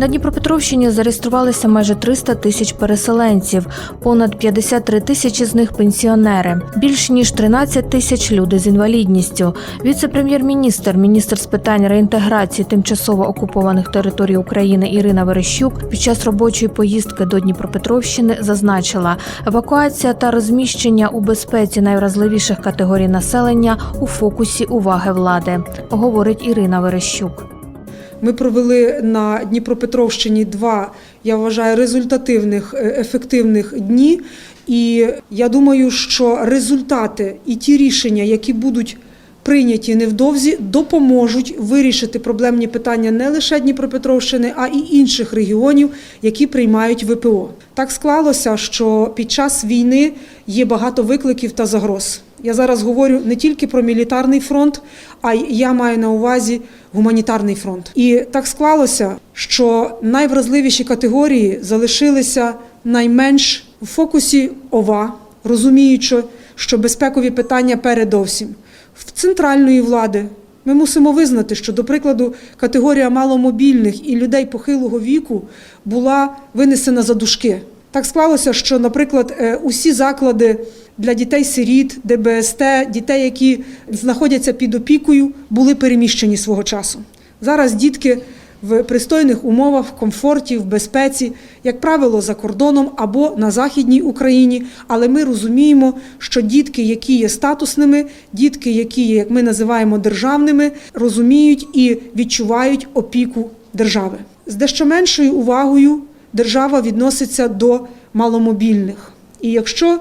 На Дніпропетровщині зареєструвалися майже 300 тисяч переселенців, понад 53 тисячі з них пенсіонери, більш ніж 13 тисяч люди з інвалідністю. Віце-прем'єр-міністр, міністр з питань реінтеграції тимчасово окупованих територій України Ірина Верещук під час робочої поїздки до Дніпропетровщини зазначила, евакуація та розміщення у безпеці найвразливіших категорій населення у фокусі уваги влади, говорить Ірина Верещук. Ми провели на Дніпропетровщині два, я вважаю, результативних, е, ефективних дні. І я думаю, що результати і ті рішення, які будуть прийняті невдовзі, допоможуть вирішити проблемні питання не лише Дніпропетровщини, а й інших регіонів, які приймають ВПО. Так склалося, що під час війни є багато викликів та загроз. Я зараз говорю не тільки про мілітарний фронт, а й я маю на увазі гуманітарний фронт. І так склалося, що найвразливіші категорії залишилися найменш в фокусі ОВА, розуміючи, що безпекові питання передовсім в центральної влади. Ми мусимо визнати, що, до прикладу, категорія маломобільних і людей похилого віку була винесена за дужки. Так склалося, що, наприклад, е, усі заклади для дітей-сиріт, ДБСТ, дітей, які знаходяться під опікою, були переміщені свого часу. Зараз дітки в пристойних умовах, в комфорті, в безпеці, як правило, за кордоном або на Західній Україні. Але ми розуміємо, що дітки, які є статусними, дітки, які є, як ми називаємо, державними, розуміють і відчувають опіку держави. З дещо меншою увагою держава відноситься до маломобільних. І якщо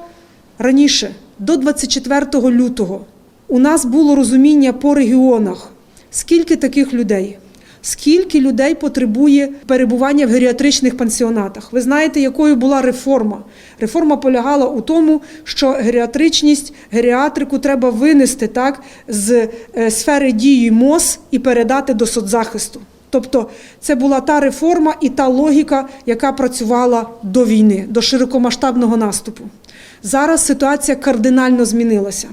раніше, до 24 лютого, у нас було розуміння по регіонах, скільки таких людей. Скільки людей потребує перебування в геріатричних пансіонатах? Ви знаєте, якою була реформа? Реформа полягала у тому, що геріатричність, геріатрику треба винести так з е, сфери дії МОЗ і передати до соцзахисту. Тобто це була та реформа і та логіка, яка працювала до війни, до широкомасштабного наступу. Зараз ситуація кардинально змінилася.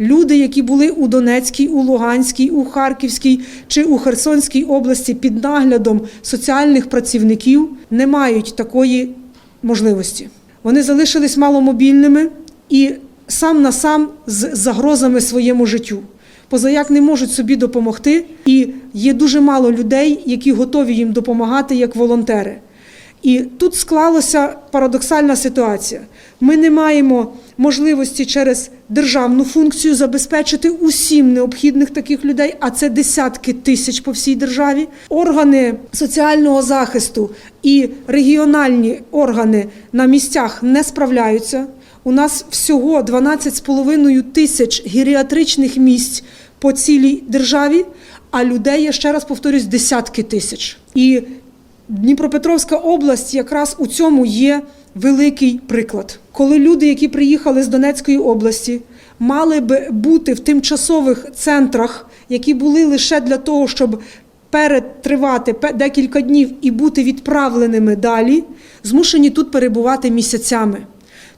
Люди, які були у Донецькій, у Луганській, у Харківській чи у Херсонській області під наглядом соціальних працівників, не мають такої можливості. Вони залишились маломобільними і сам на сам з загрозами своєму життю. Позаяк не можуть собі допомогти, і є дуже мало людей, які готові їм допомагати як волонтери. І тут склалася парадоксальна ситуація. Ми не маємо можливості через державну функцію забезпечити усім необхідних таких людей, а це десятки тисяч по всій державі. Органи соціального захисту і регіональні органи на місцях не справляються. У нас всього 12,5 тисяч геріатричних місць по цілій державі, а людей, я ще раз повторюсь, десятки тисяч. І Дніпропетровська область якраз у цьому є великий приклад. Коли люди, які приїхали з Донецької області, мали би бути в тимчасових центрах, які були лише для того, щоб перетривати декілька днів і бути відправленими далі, змушені тут перебувати місяцями.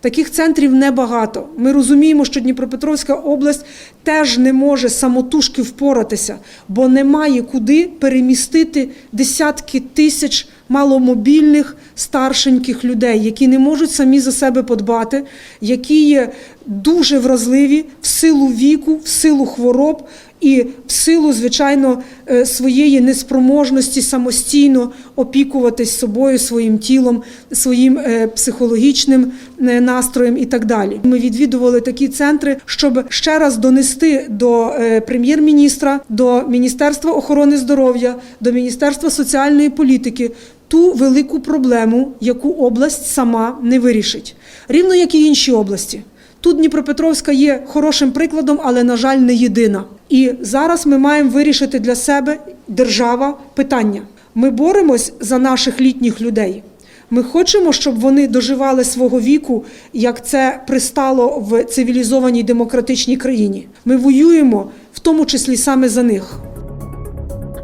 Таких центрів небагато. Ми розуміємо, що Дніпропетровська область теж не може самотужки впоратися, бо немає куди перемістити десятки тисяч маломобільних старшеньких людей, які не можуть самі за себе подбати, які є дуже вразливі в силу віку, в силу хвороб. І в силу, звичайно, е, своєї неспроможності самостійно опікуватись собою, своїм тілом, своїм е, психологічним е, настроєм і так далі. Ми відвідували такі центри, щоб ще раз донести до прем'єр-міністра, до Міністерства охорони здоров'я, до Міністерства соціальної політики. Ту велику проблему, яку область сама не вирішить, рівно як і інші області. Тут Дніпропетровська є хорошим прикладом, але, на жаль, не єдина. І зараз ми маємо вирішити для себе держава питання. Ми боремось за наших літніх людей. Ми хочемо, щоб вони доживали свого віку, як це пристало в цивілізованій демократичній країні. Ми воюємо в тому числі саме за них.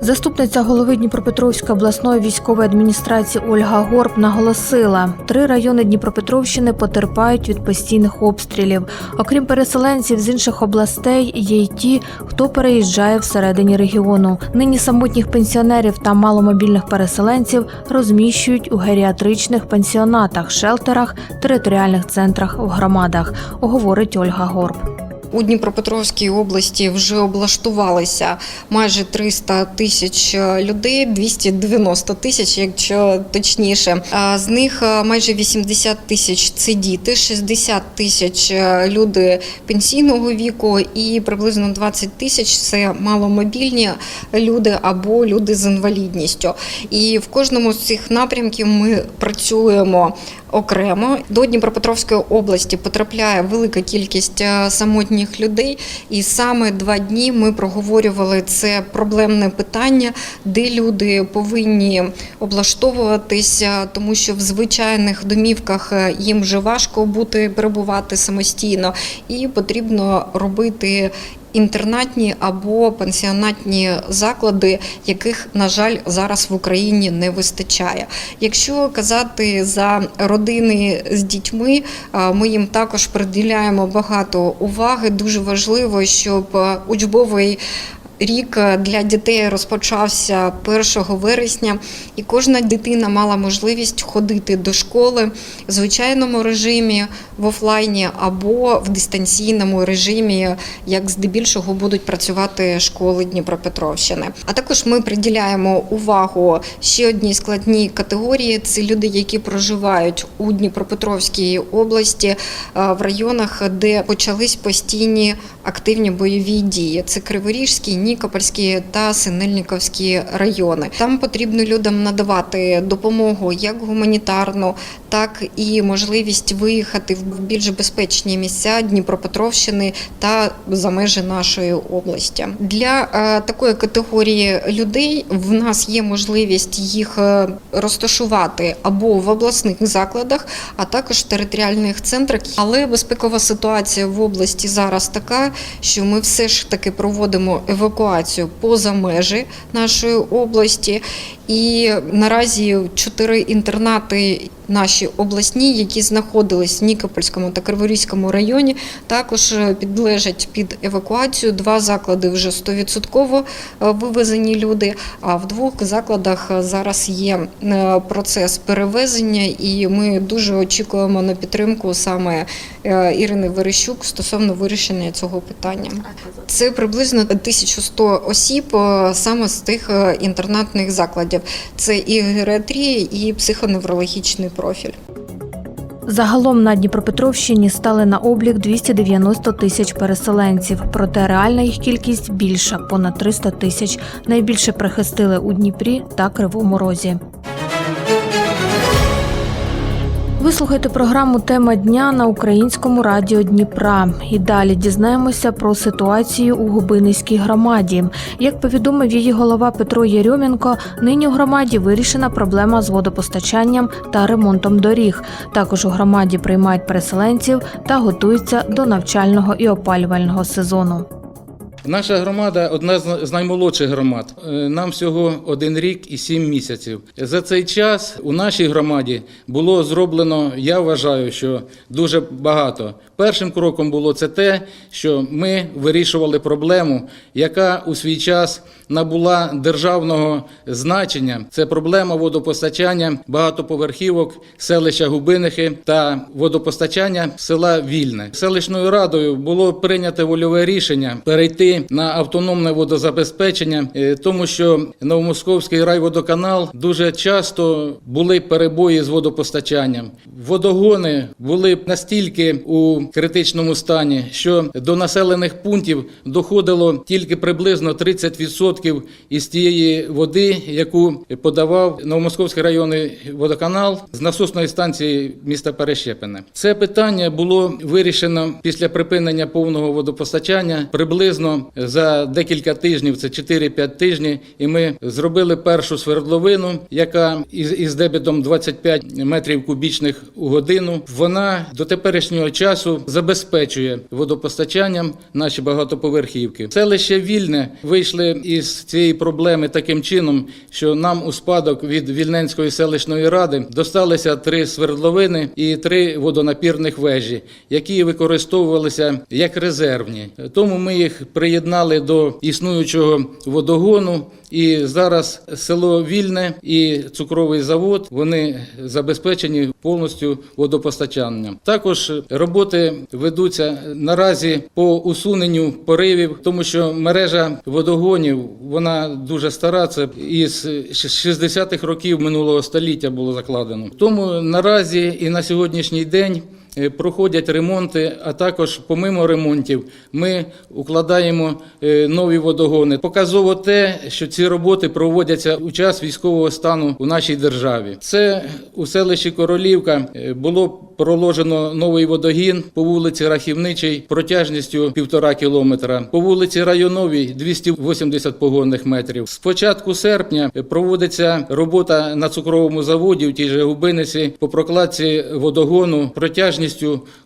Заступниця голови Дніпропетровської обласної військової адміністрації Ольга Горб наголосила, три райони Дніпропетровщини потерпають від постійних обстрілів. Окрім переселенців з інших областей, є й ті, хто переїжджає всередині регіону. Нині самотніх пенсіонерів та маломобільних переселенців розміщують у геріатричних пенсіонатах, шелтерах, територіальних центрах в громадах, говорить Ольга Горб. У Дніпропетровській області вже облаштувалися майже 300 тисяч людей, 290 тисяч, якщо точніше. З них е, майже 80 тисяч це діти, 60 тисяч е, люди пенсійного віку і приблизно 20 тисяч це маломобільні люди або люди з інвалідністю. І в кожному з цих напрямків ми працюємо окремо. До Дніпропетровської області потрапляє велика кількість е, самотніх людей, і саме два дні ми проговорювали це проблемне питання, де люди повинні облаштовуватися, тому що в звичайних домівках е, їм вже важко бути перебувати самостійно, і потрібно робити. Інтернатні або пансіонатні заклади, яких, на жаль, зараз в Україні не вистачає. Якщо казати за родини з дітьми, ми їм також приділяємо багато уваги. Дуже важливо, щоб учбовий Рік для дітей розпочався 1 вересня, і кожна дитина мала можливість ходити до школи в звичайному режимі в офлайні або в дистанційному режимі, як здебільшого будуть працювати школи Дніпропетровщини. А також ми приділяємо увагу ще одній складній категорії: це люди, які проживають у Дніпропетровській області е, в районах, де почались постійні активні бойові дії. Це Криворіжський, Нікопольський та Синельниковські райони. Там потрібно людям надавати допомогу як гуманітарну, так і можливість виїхати в більш безпечні місця Дніпропетровщини та за межі нашої області. Для е, такої категорії людей в нас є можливість їх е, розташувати або в обласних закладах, а також в територіальних центрах. Але безпекова ситуація в області зараз така, що ми все ж таки проводимо евакуацію поза межі нашої області. І наразі чотири інтернати наші обласні, які знаходились в Нікопольському та Криворізькому районі, також підлежать під евакуацію. Два заклади вже 100% вивезені люди. А в двох закладах зараз є е, процес перевезення, і ми дуже очікуємо на підтримку саме е, Ірини Верещук стосовно вирішення цього питання. Це приблизно 1100 осіб е, саме з тих е, інтернатних закладів. Це і геріатрія, і психоневрологічний профіль. Загалом на Дніпропетровщині стали на облік 290 тисяч переселенців, проте реальна їх кількість більша понад 300 тисяч. Найбільше прихистили у Дніпрі та Кривому Розі. Ви слухаєте програму Тема дня на українському радіо Дніпра. І далі дізнаємося про ситуацію у Губинницькій громаді. Як повідомив її голова Петро Єрьомінко, нині у громаді вирішена проблема з водопостачанням та ремонтом доріг. Також у громаді приймають переселенців та готуються до навчального і опалювального сезону. Наша громада одна з наймолодших громад. Е, Нам всього один рік і сім місяців. За цей час у нашій громаді було зроблено, я вважаю, що дуже багато. Першим кроком було це те, що ми вирішували проблему, яка у свій час набула державного значення. Це проблема водопостачання багатоповерхівок селища Губинихи та водопостачання села Вільне. Селищною радою було прийнято вольове рішення перейти на автономне водозабезпечення, е, тому що Новомосковський райводоканал дуже часто були перебої з водопостачанням. Водогони були настільки у критичному стані, що до населених пунктів доходило тільки приблизно 30% 100% із тієї води, яку подавав Новомосковський районний водоканал з насосної станції міста Перещепине. Це питання було вирішено після припинення повного водопостачання приблизно за декілька тижнів, це 4-5 тижнів, і ми зробили першу свердловину, яка із, із дебітом 25 метрів кубічних у годину. Вона до теперішнього часу забезпечує водопостачанням наші багатоповерхівки. Селище Вільне вийшли із цієї проблеми таким чином, що нам у спадок від Вільненської селищної ради досталися три свердловини і три водонапірних вежі, які використовувалися як резервні. Тому ми їх приєднали до існуючого водогону. І зараз село Вільне і цукровий завод вони забезпечені повністю водопостачанням. Також роботи ведуться наразі по усуненню поривів, тому що мережа водогонів вона дуже стара. Це із 60-х років минулого століття було закладено. Тому наразі і на сьогоднішній день. Е, Проходять ремонти, а також помимо ремонтів ми укладаємо е, нові водогони. Показово те, що ці роботи проводяться у час військового стану у нашій державі. Це у селищі Королівка е, було проложено новий водогін по вулиці Рахівничій протяжністю півтора кілометра, по вулиці Районовій 280 погонних метрів. З початку серпня проводиться робота на цукровому заводі в тій же Губиниці по прокладці водогону протяжністю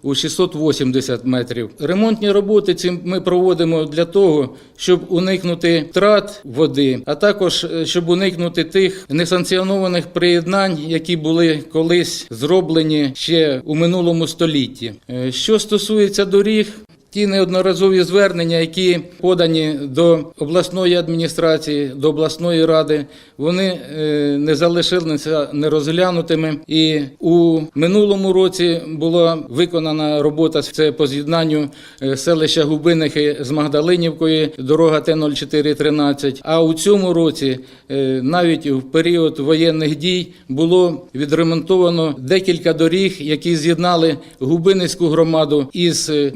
у 680 метрів. Ремонтні роботи ці ми проводимо для того, щоб уникнути втрат води, а також е, щоб уникнути тих несанкціонованих приєднань, які були колись зроблені ще у минулому столітті. Е, Що стосується доріг. Ті неодноразові звернення, які подані до обласної адміністрації, до обласної ради, вони е, не залишилися нерозглянутими. І у минулому році була виконана робота це по з'єднанню е, селища Губинихи з Магдалинівкою, дорога Т-0413. А у цьому році, е, навіть в період воєнних дій, було відремонтовано декілька доріг, які з'єднали Губиницьку громаду із е,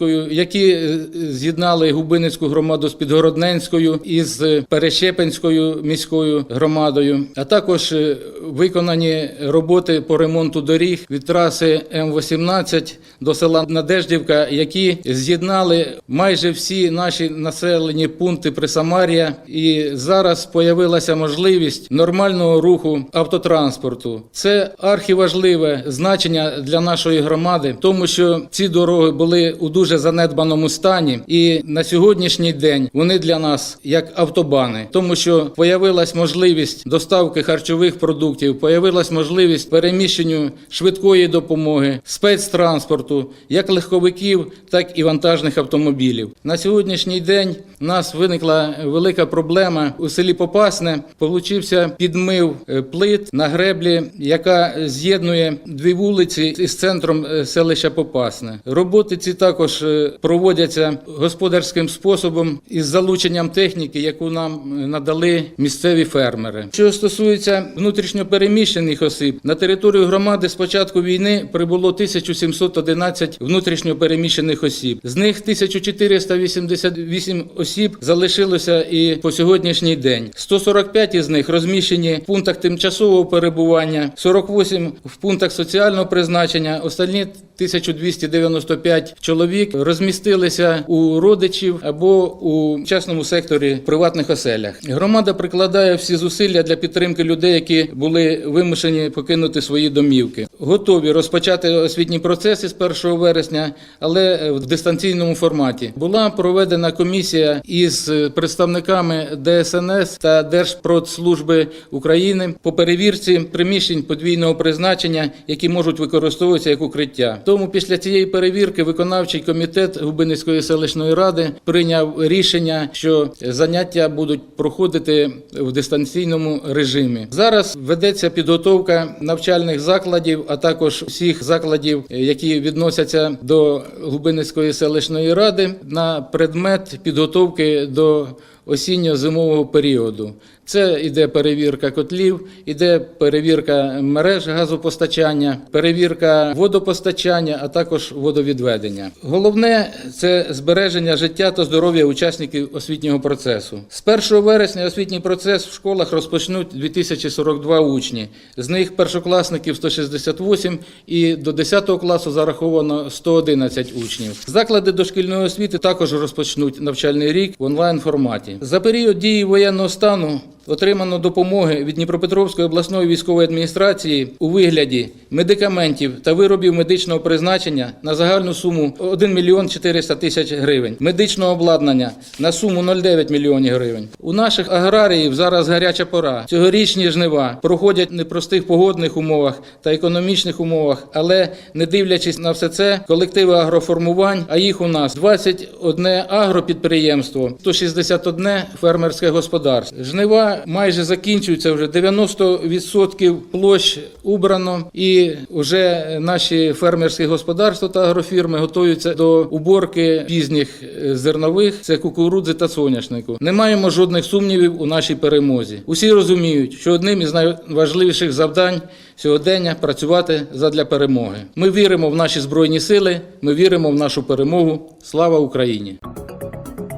Магдаліновською, які е, з'єднали Губиницьку громаду з Підгородненською із е, Перещепинською міською громадою, а також е, виконані роботи по ремонту доріг від траси М-18 до села Надеждівка, які з'єднали майже всі наші населені пункти Присамарія. І зараз появилася можливість нормального руху автотранспорту. Це архіважливе значення для нашої громади, тому що ці дороги були у дуже занедбаному стані, і на сьогоднішній день вони для нас як автобани, тому що появилась можливість доставки харчових продуктів, появилась можливість переміщенню швидкої допомоги, спецтранспорту, як легковиків, так і вантажних автомобілів. На сьогоднішній день у нас виникла велика проблема у селі Попасне. Получився підмив е, плит на греблі, яка з'єднує дві вулиці із центром е, селища Попасне. Роботи ці також е, проводяться господарським способом із залученням техніки, яку нам е, надали місцеві фермери. Що стосується внутрішньопереміщених осіб, на територію громади з початку війни прибуло 1711 внутрішньопереміщених осіб. З них 1488 осіб залишилося і по сьогоднішній день. 145 із них розміщені в пунктах тимчасового перебування, 48 в пунктах соціального призначення, останні 1295 чоловік розмістилися у родичів або у частному секторі приватних оселях. Громада прикладає всі зусилля для підтримки людей, які були вимушені покинути свої домівки. Готові розпочати освітні процеси з 1 вересня, але в дистанційному форматі. Була проведена комісія із представниками ДСНС та Держпродслужби України по перевірці приміщень подвійного призначення, які можуть використовуватися як укриття. Тому після цієї перевірки виконавчий комітет Губиницької селищної ради прийняв рішення, що заняття будуть проходити в дистанційному режимі. Зараз ведеться підготовка навчальних закладів, а також всіх закладів, які відносяться до Губиницької селищної ради, на предмет підготовки до осінньо-зимового періоду. Це іде перевірка котлів, іде перевірка мереж газопостачання, перевірка водопостачання, а також водовідведення. Головне це збереження життя та здоров'я учасників освітнього процесу. З 1 вересня освітній процес в школах розпочнуть 2042 учні. З них першокласників 168 і до 10 класу зараховано 111 учнів. Заклади дошкільної освіти також розпочнуть навчальний рік в онлайн форматі. За період дії воєнного стану отримано допомоги від Дніпропетровської обласної військової адміністрації у вигляді медикаментів та виробів медичного призначення на загальну суму 1 мільйон 400 тисяч гривень, медичного обладнання на суму 0,9 мільйонів гривень. У наших аграріїв зараз гаряча пора. Цьогорічні жнива проходять в непростих погодних умовах та економічних умовах, але не дивлячись на все це, колективи агроформувань, а їх у нас 21 агропідприємство, 161 фермерське господарство. Жнива майже закінчуються вже 90% площ убрано, і вже наші фермерські господарства та агрофірми готуються до уборки пізніх е, зернових, це кукурудзи та соняшнику. Не маємо жодних сумнівів у нашій перемозі. Усі розуміють, що одним із найважливіших завдань сьогодення працювати задля перемоги. Ми віримо в наші збройні сили, ми віримо в нашу перемогу. Слава Україні!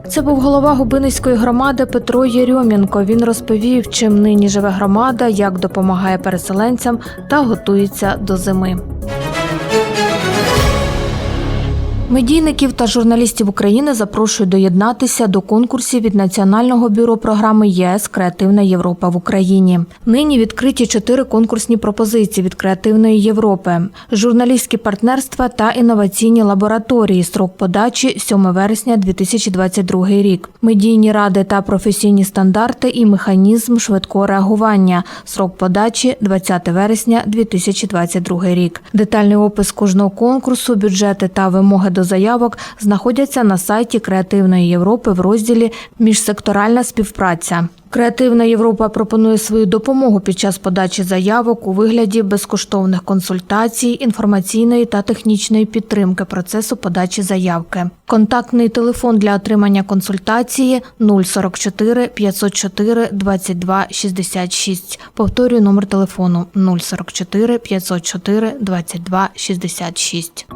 Це був голова Губинської громади Петро Єрьомінко. Він розповів, чим нині живе громада, як допомагає переселенцям та готується до зими. Медійників та журналістів України запрошують доєднатися до конкурсів від Національного бюро програми ЄС Креативна Європа в Україні. Нині відкриті чотири конкурсні пропозиції від Креативної Європи: журналістські партнерства та інноваційні лабораторії. Строк подачі 7 вересня 2022 рік. Медійні ради та професійні стандарти і механізм швидкого реагування. Срок подачі 20 вересня 2022 рік. Детальний опис кожного конкурсу, бюджети та вимоги до заявок знаходяться на сайті Креативної Європи в розділі Міжсекторальна співпраця. Креативна Європа пропонує свою допомогу під час подачі заявок у вигляді безкоштовних консультацій, інформаційної та технічної підтримки процесу подачі заявки. Контактний телефон для отримання консультації 044 504 22 66. Повторюю номер телефону 044 504 22 66.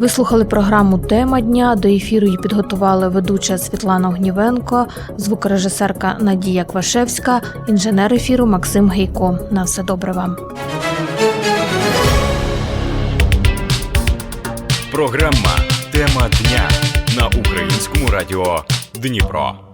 Ви слухали програму Тема дня. До ефіру її підготували ведуча Світлана Огнівенко, звукорежисерка Надія Квашевська, інженер ефіру Максим Гейко. На все добре вам. Програма Тема дня на українському радіо Дніпро.